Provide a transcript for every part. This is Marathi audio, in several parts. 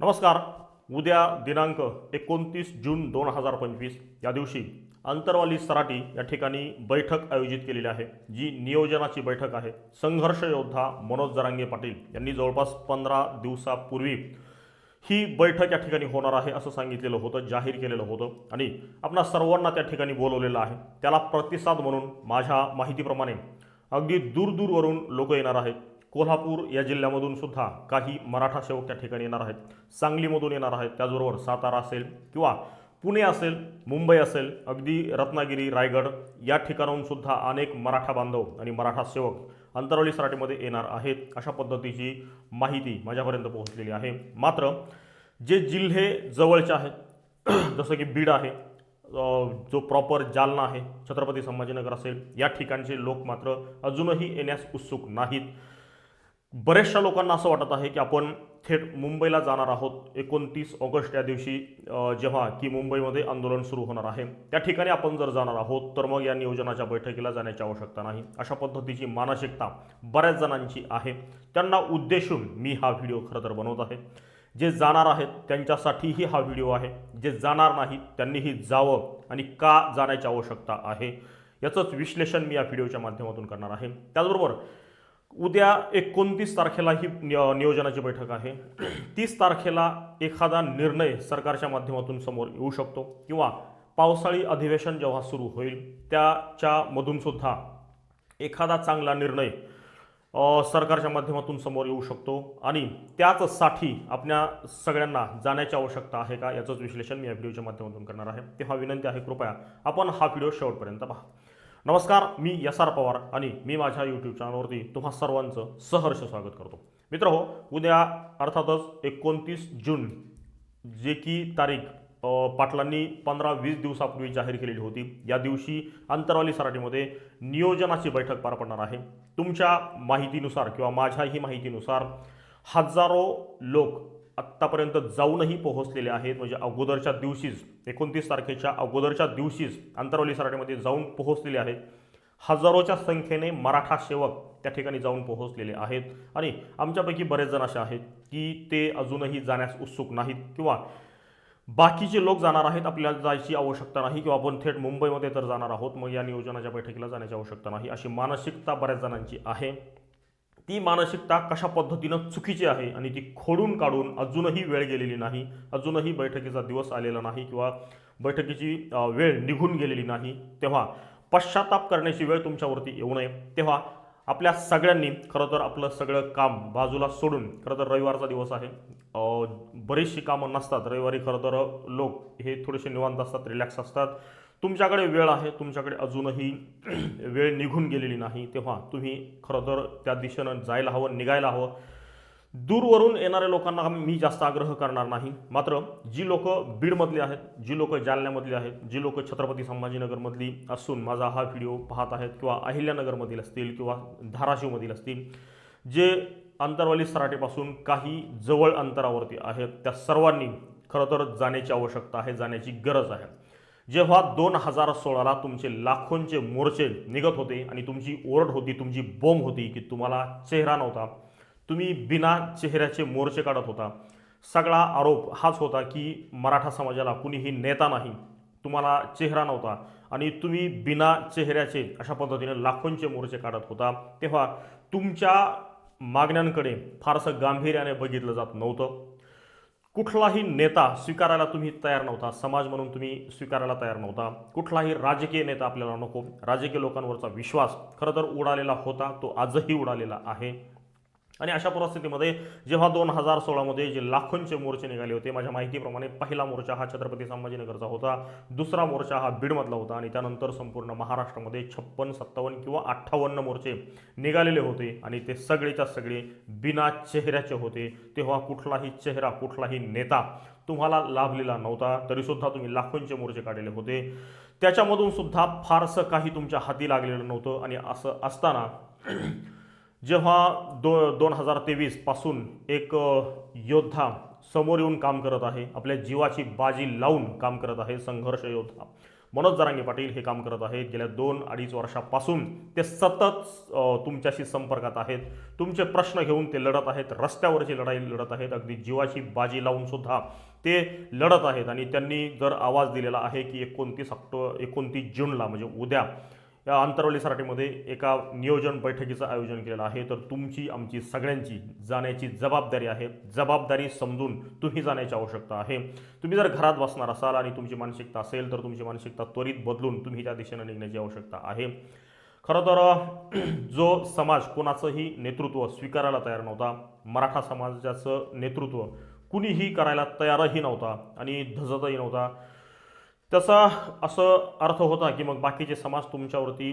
नमस्कार. उद्या दिनांक एकोणतीस जून दोन हजार पंचवीस या दिवशी अंतरवाली सराटी या ठिकाणी बैठक आयोजित केलेली आहे जी नियोजनाची बैठक आहे. संघर्ष योद्धा मनोज जरांगे पाटील यांनी जवळपास पंधरा दिवसापूर्वी ही बैठक या ठिकाणी होणार आहे असं सांगितलेलं होतं जाहीर केलेलं होतं आणि आपणा सर्वांना त्या ठिकाणी बोलवलेलं आहे. त्याला प्रतिसाद म्हणून माझ्या माहितीप्रमाणे अगदी दूरदूरवरून लोक येणार आहेत. कोल्हापूर या जिल्ह्यामधून सुद्धा काही मराठा सेवक त्या ठिकाणी येणार आहेत. सांगलीमधून येणार आहेत. त्याचबरोबर सातारा असेल किंवा पुणे असेल मुंबई असेल अगदी रत्नागिरी रायगड या ठिकाणाहून सुद्धा अनेक मराठा बांधव आणि मराठा सेवक अंतरावली सराटीमध्ये येणार आहेत अशा पद्धतीची माहिती माझ्यापर्यंत पोहोचलेली आहे. मात्र जे जिल्हे जवळचे आहेत जसं की बीड आहे जो प्रॉपर जालना आहे छत्रपती संभाजीनगर असेल या ठिकाणचे लोक मात्र अजूनही येण्यास उत्सुक नाहीत. बऱ्याचशा लोकांना असं वाटत आहे की आपण थेट मुंबईला जाणार आहोत एकोणतीस ऑगस्ट या दिवशी जेव्हा की मुंबईमध्ये आंदोलन सुरू होणार आहे. त्या ठिकाणी आपण जर जाणार आहोत तर मग या नियोजनाच्या बैठकीला जाण्याची आवश्यकता नाही. अशा पद्धतीची मानसिकता बऱ्याच जणांची आहे. त्यांना उद्देशून मी हा व्हिडिओ खरं तर बनवत आहे. जे जाणार आहेत त्यांच्यासाठीही हा व्हिडिओ आहे. जे जाणार नाहीत त्यांनीही जावं आणि का जाण्याची आवश्यकता आहे याचंच विश्लेषण मी या व्हिडिओच्या माध्यमातून करणार आहे. त्याचबरोबर उद्या एकोणतीस तारखेला ही नियोजनाची बैठक आहे. तीस तारखेला एखादा निर्णय सरकारच्या माध्यमातून समोर येऊ शकतो किंवा पावसाळी अधिवेशन जेव्हा सुरू होईल त्याच्यामधूनसुद्धा एखादा चांगला निर्णय सरकारच्या माध्यमातून समोर येऊ शकतो आणि त्याचसाठी आपल्या सगळ्यांना जाण्याची आवश्यकता आहे का याचंच विश्लेषण मी या व्हिडिओच्या माध्यमातून करणार आहे. तेव्हा विनंती आहे कृपया आपण हा व्हिडिओ शेवटपर्यंत पहा. नमस्कार मी एस आर पवार आणि मी माझ्या यूट्यूब चॅनलवरती तुम्हा सर्वांचं सहर्ष स्वागत करतो. मित्र हो उद्या अर्थातच एकोणतीस जून जे की तारीख पाटलांनी पंधरा वीस दिवसापूर्वी जाहीर केलेली होती. या दिवशी अंतरवाली सराटीमध्ये नियोजनाची बैठक पार पडणार आहे. तुमच्या माहितीनुसार किंवा माझ्याही माहितीनुसार हजारो लोक आत्तापर्यंत जाऊनही पोहोचलेले आहेत. म्हणजे अगोदरच्या दिवशीच एकोणतीस तारखेच्या अगोदरच्या दिवशीच अंतरवली सराटीमध्ये जाऊन पोहोचलेले आहेत. हजारोच्या संख्येने मराठा सेवक त्या ठिकाणी जाऊन पोहोचलेले आहेत. आणि आमच्यापैकी बरेच जण असे आहेत की ते अजूनही जाण्यास उत्सुक नाहीत किंवा बाकीचे लोक जाणार आहेत आपल्याला जायची आवश्यकता नाही किंवा आपण थेट मुंबईमध्ये तर जाणार आहोत. मग या नियोजनाच्या बैठकीला जाण्याची आवश्यकता नाही अशी मानसिकता बऱ्याच जणांची आहे. ती मानसिकता कशा पद्धतीनं चुकीची आहे आणि ती खोडून काढून अजूनही वेळ गेलेली नाही अजूनही बैठकीचा दिवस आलेला नाही किंवा बैठकीची वेळ निघून गेलेली नाही तेव्हा पश्चाताप करण्याची वेळ तुमच्यावरती येऊ नये. तेव्हा आपल्या सगळ्यांनी खरं तर आपलं सगळं काम बाजूला सोडून खरं तर रविवारचा दिवस आहे. बरीचशी कामं नसतात. रविवारी खरं तर लोक हे थोडेसे निवांत असतात रिलॅक्स असतात. तुमच्याकडे वेळ आहे तुमच्याकडे अजूनही वेळ निघून गेलेली नाही तेव्हा तुम्ही खरं तर त्या दिशेनं जायला हवं निघायला हवं. दूरवरून येणाऱ्या लोकांना मी जास्त आग्रह करणार नाही. मात्र जी लोक बीडमधली आहेत जी लोक जालन्यामधली आहेत जी लोक छत्रपती संभाजीनगरमधली असून माझा हा व्हिडिओ पाहत आहेत किंवा अहिल्यानगरमधील असतील किंवा धाराशिवमधील असतील जे अंतरवाली सराटेपासून काही जवळ अंतरावरती आहेत त्या सर्वांनी खरं तर जाण्याची आवश्यकता आहे जाण्याची गरज आहे. जेव्हा दोन हजार सोळाला तुमचे लाखोंचे मोर्चे निघत होते आणि तुमची ओरड होती तुमची बोंब होती की तुम्हाला चेहरा नव्हता तुम्ही बिना चेहऱ्याचे मोर्चे काढत होता. सगळा आरोप हाच होता की मराठा समाजाला कुणीही नेता नाही तुम्हाला चेहरा नव्हता आणि तुम्ही बिना चेहऱ्याचे अशा पद्धतीने लाखोंचे मोर्चे काढत होता. तेव्हा तुमच्या मागण्यांकडे फारसं गांभीर्याने बघितलं जात नव्हतं. कुठलाही नेता स्वीकारायला तुम्ही तयार नव्हता. समाज म्हणून तुम्ही स्वीकारायला तयार नव्हता. कुठलाही राजकीय नेता आपल्याला नको. राजकीय लोकांवरचा विश्वास खरं तर उडालेला होता. तो आजही उडालेला आहे. आणि अशा परिस्थितीमध्ये जेव्हा दोन हजार सोळामध्ये जे लाखोंचे मोर्चे निघाले होते माझ्या माहितीप्रमाणे पहिला मोर्चा हा छत्रपती संभाजीनगरचा होता दुसरा मोर्चा हा बीडमधला होता आणि त्यानंतर संपूर्ण महाराष्ट्रामध्ये छप्पन सत्तावन्न किंवा अठ्ठावन्न मोर्चे निघालेले होते आणि ते सगळेच्या सगळे बिना चेहऱ्याचे होते. तेव्हा कुठलाही चेहरा कुठलाही नेता तुम्हाला लाभलेला नव्हता तरीसुद्धा तुम्ही लाखोंचे मोर्चे काढलेले होते. त्याच्यामधून सुद्धा फारसं काही तुमच्या हाती लागलेलं नव्हतं आणि असं असताना जेव्हा दो दोन हजार तेवीसपासून एक योद्धा समोर येऊन काम करत आहे आपल्या जीवाची बाजी लावून काम करत आहे संघर्ष योद्धा मनोज जरांगे पाटील हे काम करत आहेत. गेल्या दोन अडीच वर्षापासून ते सतत तुमच्याशी संपर्कात आहेत. तुमचे प्रश्न घेऊन ते लढत आहेत. रस्त्यावरची लढाई लढत आहेत. अगदी जीवाची बाजी लावून सुद्धा ते लढत आहेत. आणि त्यांनी जर आवाज दिलेला आहे की एकोणतीस ऑक्टो एकोणतीस जूनला म्हणजे उद्या या अंतरवली सराटीमध्ये एका नियोजन बैठकीचं आयोजन केलेलं आहे. तर तुमची आमची सगळ्यांची जाण्याची जबाबदारी आहे. जबाबदारी समजून तुम्ही जाण्याची आवश्यकता आहे. तुम्ही जर घरात बसणार असाल आणि तुमची मानसिकता असेल तर तुमची मानसिकता त्वरित बदलून तुम्ही त्या दिशेने निघण्याची आवश्यकता आहे. खरं तर जो समाज कोणाचंही नेतृत्व स्वीकारायला तयार नव्हता मराठा समाजाचं नेतृत्व कुणीही करायला तयारही नव्हता आणि धजतही नव्हता त्याचा असं अर्थ होता की मग बाकीचे समाज तुमच्यावरती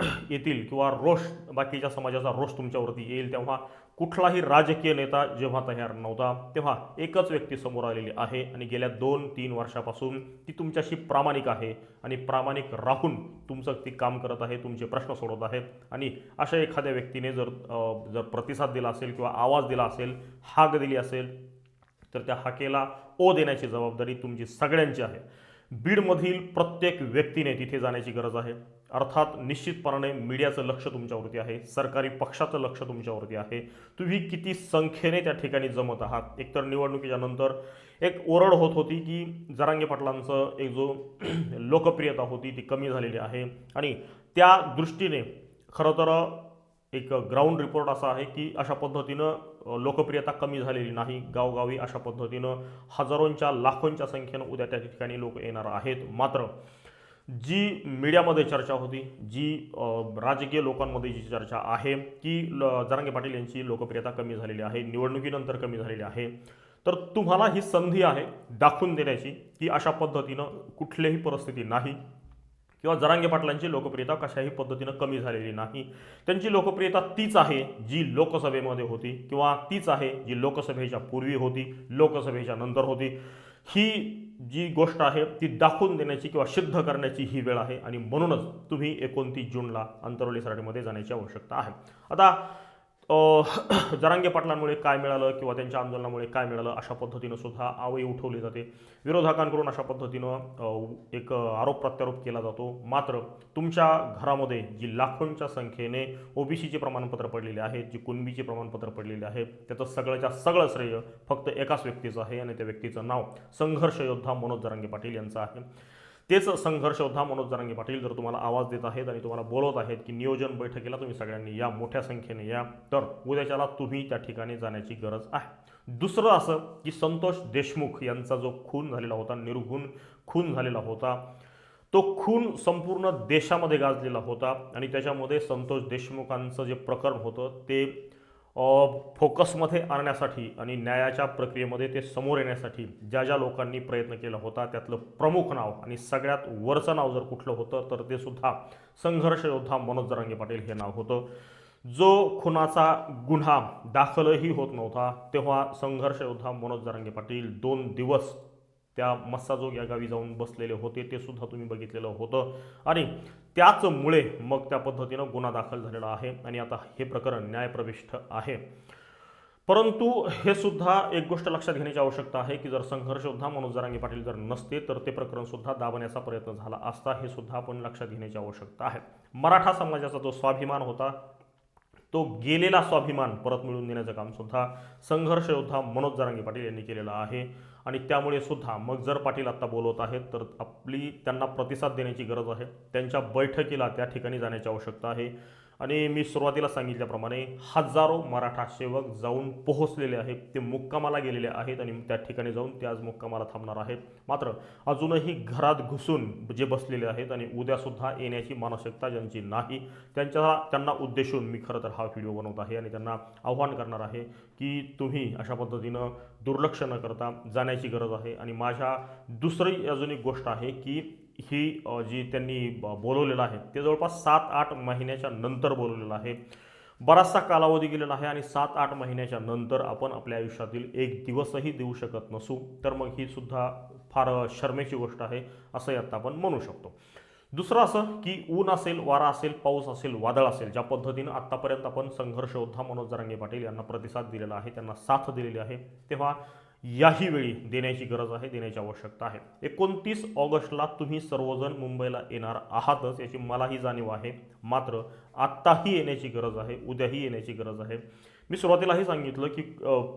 येतील किंवा रोष बाकीच्या समाजाचा रोष तुमच्यावरती येईल तेव्हा कुठलाही राजकीय नेता जेव्हा तयार नव्हता तेव्हा एकच व्यक्ती समोर आलेली आहे आणि गेल्या दोन तीन वर्षापासून ती तुमच्याशी प्रामाणिक आहे आणि प्रामाणिक राहून तुमचं ती काम करत आहे तुमचे प्रश्न सोडवत आहे आणि अशा एखाद्या व्यक्तीने जर जर प्रतिसाद दिला असेल किंवा आवाज दिला असेल हाक दिली असेल तर त्या हाकेला ओ देण्याची जबाबदारी तुमची सगळ्यांची आहे. बीडमधील प्रत्येक व्यक्तीने तिथे जाण्याची गरज आहे. अर्थात निश्चितपणाने मीडियाचं लक्ष तुमच्यावरती आहे. सरकारी पक्षाचं लक्ष तुमच्यावरती आहे. तुम्ही किती संख्येने त्या ठिकाणी जमत आहात? एकतर निवडणुकीच्या नंतर एक ओरड होत होती की जरांगे पाटलांचं एक जो लोकप्रियता होती ती कमी झालेली आहे. आणि त्या दृष्टीने खरं तर एक ग्राउंड रिपोर्ट असा आहे की अशा पद्धतीनं लोकप्रियता कमी झालेली नाही. गावगावी अशा पद्धतीनं हजारोंच्या लाखोंच्या संख्येनं उद्या त्या ठिकाणी लोक येणार आहेत. मात्र जी मीडियामध्ये चर्चा होती जी राजकीय लोकांमध्ये जी चर्चा आहे की ल जरांगे पाटील यांची लोकप्रियता कमी झालेली आहे निवडणुकीनंतर कमी झालेली आहे तर तुम्हाला ही संधी आहे दाखवून देण्याची की अशा पद्धतीनं कुठल्याही परिस्थिती नाही. किंवा जरांगे पाटलांची लोकप्रियता कशाही पद्धतीनं कमी झालेली नाही. त्यांची लोकप्रियता तीच आहे जी लोकसभेमध्ये होती किंवा तीच आहे जी लोकसभेच्या पूर्वी होती लोकसभेच्या नंतर होती. ही जी गोष्ट आहे ती दाखवून देण्याची किंवा सिद्ध करण्याची ही वेळ आहे आणि म्हणूनच तुम्ही एकोणतीस जूनला अंतरवली सराटीमध्ये जाण्याची आवश्यकता आहे. आता जरांगे पाटलांमुळे काय मिळालं किंवा त्यांच्या आंदोलनामुळे काय मिळालं अशा पद्धतीनं सुद्धा आवई उठवली जाते. विरोधकांकडून अशा पद्धतीनं एक आरोप प्रत्यारोप केला जातो. मात्र तुमच्या घरामध्ये जी लाखोंच्या संख्येने ओबीसीचे प्रमाणपत्र पडलेले आहेत जी कुणबीचे प्रमाणपत्र पडलेले आहेत त्याचं सगळ्याच्या सगळं श्रेय फक्त एकाच व्यक्तीचं आहे आणि त्या व्यक्तीचं नाव संघर्ष योद्धा मनोज जरांगे पाटील यांचं आहे. तेच संघर्ष योद्धा मनोज जरांगे पाटील जर तुम्हाला आवाज देत आहेत आणि तुम्हाला बोलवत आहेत की नियोजन बैठकीला तुम्ही सगळ्यांनी या मोठ्या संख्येने या तर उद्याच्याला तुम्ही त्या ठिकाणी जाण्याची गरज आहे. दुसरं असं की संतोष देशमुख यांचा जो खून झालेला होता निर्गुण खून झालेला होता तो खून संपूर्ण देशामध्ये गाजलेला होता आणि त्याच्यामध्ये संतोष देशमुखांचं जे प्रकरण होतं ते फोकसमध्ये आणण्यासाठी आणि न्यायाच्या प्रक्रियेमध्ये ते समोर येण्यासाठी ज्या ज्या लोकांनी प्रयत्न केला होता त्यातलं प्रमुख नाव आणि सगळ्यात वरचं नाव जर कुठलं होतं तर ते सुद्धा संघर्ष योद्धा मनोज जरांगे पाटील हे नाव होतं. जो खुनाचा गुन्हा दाखलही होत नव्हता तेव्हा संघर्ष योद्धा मनोज जरांगे पाटील दोन दिवस त्या मस्साजोग या गावी जाऊन बसलेले होते ते सुद्धा तुम्ही बघितलेलं होतं. आणि त्याचमुळे मग त्या पद्धतीनं गुन्हा दाखल झालेला आहे आणि आता हे प्रकरण न्यायप्रविष्ठ आहे. परंतु हे सुद्धा एक गोष्ट लक्षात घेण्याची आवश्यकता आहे की जर संघर्ष योद्धा मनोज जरांगे पाटील जर नसते तर ते प्रकरण सुद्धा दाबण्याचा प्रयत्न झाला असता हे सुद्धा आपण लक्षात घेण्याची आवश्यकता आहे. मराठा समाजाचा जो स्वाभिमान होता तो गेलेला स्वाभिमान परत मिळवून देण्याचं काम सुद्धा संघर्ष योद्धा मनोज जरांगे पाटील यांनी केलेलं आहे. आणि त्यामुळे सुद्धा मग जर पाटील आत्ता बोलवत आहेत तर आपली त्यांना प्रतिसाद देण्याची गरज आहे. त्यांच्या बैठकीला त्या ठिकाणी जाण्याची आवश्यकता आहे. आणि मी सुरुवातीला सांगितल्याप्रमाणे हजारो मराठा सेवक जाऊन पोहोचलेले आहेत. ते मुक्कामाला गेलेले आहेत आणि त्या ठिकाणी जाऊन ते आज मुक्कामाला थांबणार आहेत. मात्र अजूनही घरात घुसून जे बसलेले आहेत आणि उद्यासुद्धा येण्याची मानसिकता ज्यांची नाही त्यांच्या त्यांना उद्देशून मी खरं तर हा व्हिडिओ बनवत आहे आणि त्यांना आव्हान करणार आहे की तुम्ही अशा पद्धतीनं दुर्लक्ष न करता जाण्याची गरज आहे. आणि माझ्या दुसरी अजून एक गोष्ट आहे की ही जी त्यांनी ब- बोलवलेलं आहे ते जवळपास सात आठ महिन्याच्या नंतर बोलवलेलं आहे. बराचसा कालावधी गेलेला आहे आणि सात आठ महिन्याच्या नंतर आपण आपल्या आयुष्यातील एक दिवसही देऊ शकत नसू. तर मग ही सुद्धा फार शर्मेची गोष्ट आहे असंही आत्ता आपण म्हणू शकतो. दुसरं असं की ऊन असेल वारा असेल पाऊस असेल वादळ असेल ज्या पद्धतीनं आत्तापर्यंत आपण संघर्षयोद्धा मनोज जरांगे पाटील यांना प्रतिसाद दिलेला आहे त्यांना साथ दिलेली आहे तेव्हा याही वेळी देण्याची गरज आहे देण्याची आवश्यकता आहे. एकोणतीस ऑगस्टला तुम्ही सर्वजण मुंबईला येणार आहातच याची मलाही जाणीव आहे. मात्र आत्ताही येण्याची गरज आहे उद्याही येण्याची गरज आहे. मी सुरुवातीलाही सांगितलं की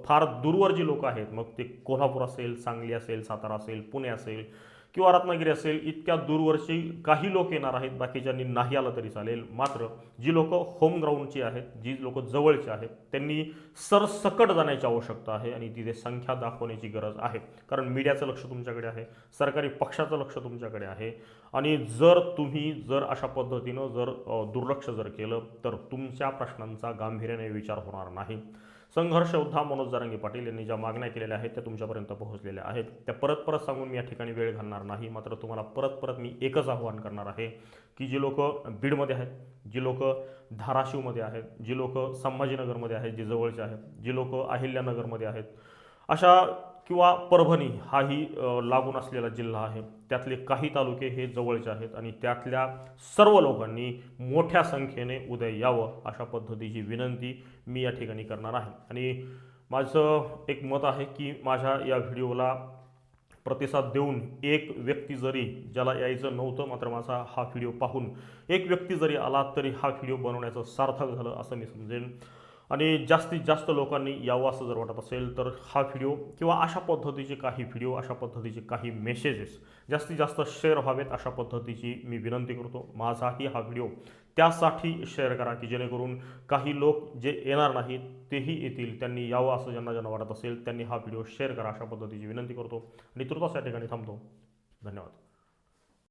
फार दूरवर जी लोक आहेत मग ते कोल्हापूर असेल सांगली असेल सातारा असेल पुणे असेल किंवा रत्नागिरी असेल इतक्या दूरवरची काही लोक येणार आहेत बाकीच्यांनी नाही आलं तरी चालेल. मात्र जी लोक होम ग्राउंडची आहेत जी लोक जवळची आहेत त्यांनी सरसकट जाण्याची आवश्यकता आहे आणि तिथे संख्या दाखवण्याची गरज आहे. कारण मीडियाचं लक्ष तुमच्याकडे आहे सरकारी पक्षाचं लक्ष तुमच्याकडे आहे. आणि जर तुम्ही जर अशा पद्धतीनं जर दुर्लक्ष जर केलं तर तुमच्या प्रश्नांचा गांभीर्याने विचार होणार नाही. संघर्ष योद्धा मनोज जारंगे पाटील यांनी ज्या मागण्या केलेल्या आहेत त्या तुमच्यापर्यंत पोहोचलेल्या आहेत. त्या परत परत सांगून मी या ठिकाणी वेळ घालणार नाही. मात्र तुम्हाला परत परत मी एकच आव्हान करणार आहे की जी लोक बीडमध्ये आहेत जी लोक धाराशिवमध्ये आहेत जी लोक संभाजीनगरमध्ये आहेत जी जवळचे आहेत जी लोक अहिल्यानगरमध्ये आहेत अशा किंवा परभणी हाही लागून असलेला जिल्हा आहे. त्यातले काही तालुके हे जवळचे आहेत आणि त्यातल्या सर्व लोकांनी मोठ्या संख्येने उदय यावं अशा पद्धतीची विनंती मी या ठिकाणी करणार आहे. आणि माझं एक मत आहे की माझ्या या व्हिडिओला प्रतिसाद देऊन एक व्यक्ती जरी ज्याला यायचं नव्हतं मात्र माझा हा व्हिडिओ पाहून एक व्यक्ती जरी आला तरी हा व्हिडिओ बनवण्याचं सार्थक झालं असं मी समजेन. आणि जास्तीत जास्त लोकांनी यावं असं जर वाटत असेल तर हा व्हिडिओ किंवा अशा पद्धतीचे काही व्हिडिओ अशा पद्धतीचे काही मेसेजेस जास्तीत जास्त शेअर व्हावेत अशा पद्धतीची मी विनंती करतो. माझाही हा व्हिडिओ त्यासाठी शेअर करा की जेणेकरून काही लोक जे येणार नाहीत तेही येतील. त्यांनी यावं असं ज्यांना ज्यांना वाटत असेल त्यांनी हा व्हिडिओ शेअर करा अशा पद्धतीची विनंती करतो. आणि तुर्तास या ठिकाणी थांबतो. धन्यवाद.